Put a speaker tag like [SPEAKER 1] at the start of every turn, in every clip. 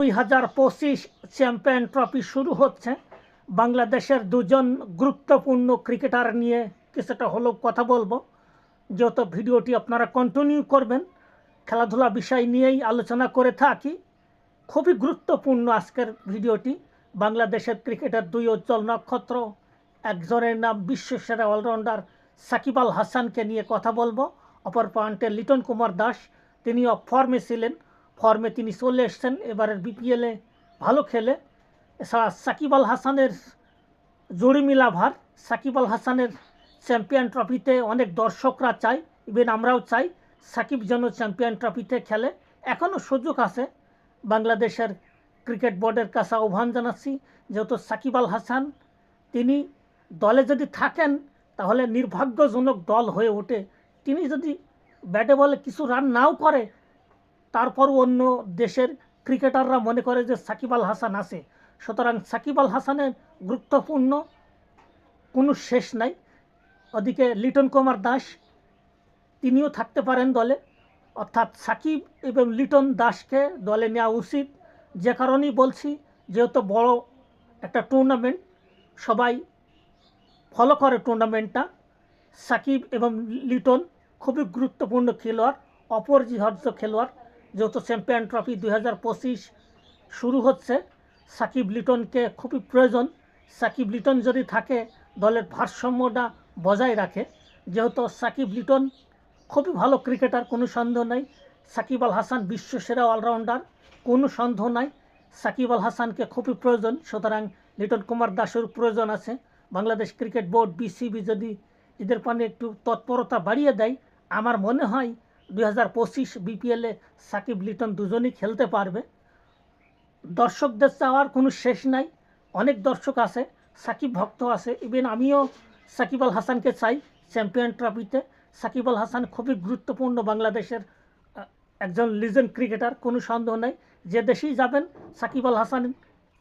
[SPEAKER 1] দুই হাজার পঁচিশ চ্যাম্পিয়ন ট্রফি শুরু হচ্ছে। বাংলাদেশের দুজন গুরুত্বপূর্ণ ক্রিকেটার নিয়ে কিছুটা হলেও কথা বলব। যেহেতু ভিডিওটি আপনারা কন্টিনিউ করবেন, খেলাধুলা বিষয় নিয়েই আলোচনা করে থাকি। খুবই গুরুত্বপূর্ণ আজকের ভিডিওটি। বাংলাদেশের ক্রিকেটের দুই উজ্জ্বল নক্ষত্র, একজনের নাম বিশ্বসেরা অলরাউন্ডার সাকিব আল হাসানকে নিয়ে কথা বলব। অপর পয়েন্টে লিটন কুমার দাস, তিনিও ফর্মে ছিলেন। ফর্মে তিনি চলে এসছেন। এবারের বিপিএলে ভালো খেলে। এছাড়া সাকিব আল হাসানের জরিমিলা ভার সাকিব আল হাসানের চ্যাম্পিয়ন ট্রফিতে অনেক দর্শকরা চায় ইভেন আমরাও চাই সাকিব যেন চ্যাম্পিয়ন ট্রফিতে খেলে। এখনও সুযোগ আছে বাংলাদেশের ক্রিকেট বোর্ডের কাছে আহ্বান জানাচ্ছি, যেহেতু সাকিব আল হাসান, তিনি দলে যদি থাকেন, তাহলে নির্ভাগ্যজনক দল হয়ে ওঠে। তিনি যদি ব্যাটে বলে কিছু রান নাও করে তারপরও অন্য দেশের ক্রিকেটাররা মনে করে যে সাকিব আল হাসান আছে। সুতরাং সাকিব আল হাসানের গুরুত্বপূর্ণ কোনো শেষ নাই। ওদিকে লিটন কুমার দাস, তিনিও থাকতে পারেন দলে। অর্থাৎ সাকিব এবং লিটন দাসকে দলে নেওয়া উচিত। যে কারণেই বলছি, যেহেতু বড় একটা টুর্নামেন্ট সবাই ফলো করে টুর্নামেন্টটা সাকিব এবং লিটন খুবই গুরুত্বপূর্ণ খেলোয়াড়, অপরিহার্য খেলোয়াড়। যেহেতু চ্যাম্পিয়ন ট্রফি দু হাজার পঁচিশ শুরু হচ্ছে। সাকিব লিটনকে খুবই প্রয়োজন। সাকিব লিটন যদি থাকে, দলের ভারসাম্যটা বজায় রাখে। যেহেতু সাকিব লিটন খুবই ভালো ক্রিকেটার, কোনো সন্দেহ নাই। সাকিব আল হাসান বিশ্বসেরা অলরাউন্ডার, কোনো সন্দেহ নাই। সাকিব আল হাসানকে খুবই প্রয়োজন। সুতরাং লিটন কুমার দাসের প্রয়োজন আছে। বাংলাদেশ ক্রিকেট বোর্ড, বিসিবি যদি এদের পানে একটু তৎপরতা বাড়িয়ে দেয়, আমার মনে হয় দুই হাজার পঁচিশ বিপিএলে সাকিব লিটন দুজনই খেলতে পারবে। দর্শকদের চাওয়ার কোনো শেষ নাই। অনেক দর্শক আছে, সাকিব ভক্ত আছে। ইভেন আমিও সাকিব আল হাসানকে চাই চ্যাম্পিয়ন ট্রফিতে। সাকিব আল হাসান খুবই গুরুত্বপূর্ণ বাংলাদেশের একজন লিজেন্ড ক্রিকেটার কোনো সন্দেহ নাই। যে দেশেই যাবেন, সাকিব আল হাসান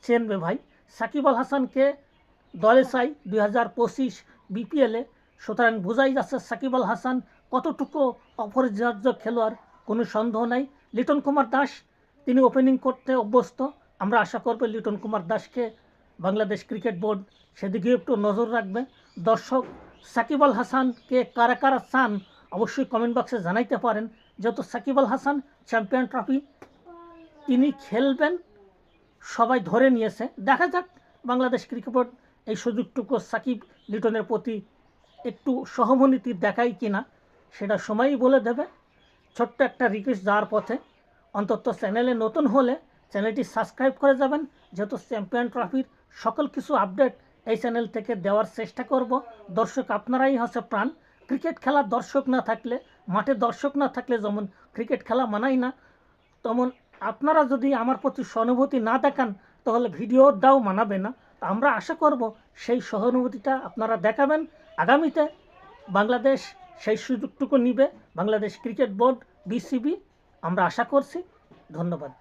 [SPEAKER 1] চেনবে ভাই। সাকিব আল হাসানকে দলে চাই দুই হাজার পঁচিশ বিপিএলে সুতরাং বোঝাই যাচ্ছে সাকিব আল হাসান কতটুকু অপরিহার্য খেলোয়াড়? কোনো সন্দেহ নাই। লিটন কুমার দাস, তিনি ওপেনিং করতে অভ্যস্ত। আমরা আশা করব লিটন কুমার দাসকে বাংলাদেশ ক্রিকেট বোর্ড সেদিকে একটু নজর রাখবে। দর্শক, সাকিব আল হাসানকে কারা কারা চান অবশ্যই কমেন্ট বক্সে জানাইতে পারেন। যেহেতু সাকিব আল হাসান চ্যাম্পিয়ন ট্রফি তিনি খেলবেন, সবাই ধরে নিয়েছে। দেখা যাক বাংলাদেশ ক্রিকেট বোর্ড এই সুযোগটুকু সাকিব লিটনের প্রতি একটু সহমনীতি দেখায় কিনা। সেটা সময়ই বলে দেবে। ছোট্ট একটা রিকোয়েস্ট যাওয়ার পথে অন্তত চ্যানেলে নতুন হলে চ্যানেলটি সাবস্ক্রাইব করে যাবেন। যেহেতু চ্যাম্পিয়ন ট্রফির সকল কিছু আপডেট এই চ্যানেল থেকে দেওয়ার চেষ্টা করব। দর্শক আপনারাই হচ্ছে প্রাণ। ক্রিকেট খেলার দর্শক না থাকলে মাঠে দর্শক না থাকলে যেমন ক্রিকেট খেলা মানাই না, তেমন আপনারা যদি আমার প্রতি সহানুভূতি না দেখান, তাহলে ভিডিও দাও মানাবে না। আমরা আশা করব সেই সহানুভূতিটা আপনারা দেখাবেন। আগামীতে বাংলাদেশ সেই সুযোগটুকু নিবে বাংলাদেশ ক্রিকেট বোর্ড বিসিবি। আমরা আশা করছি। ধন্যবাদ।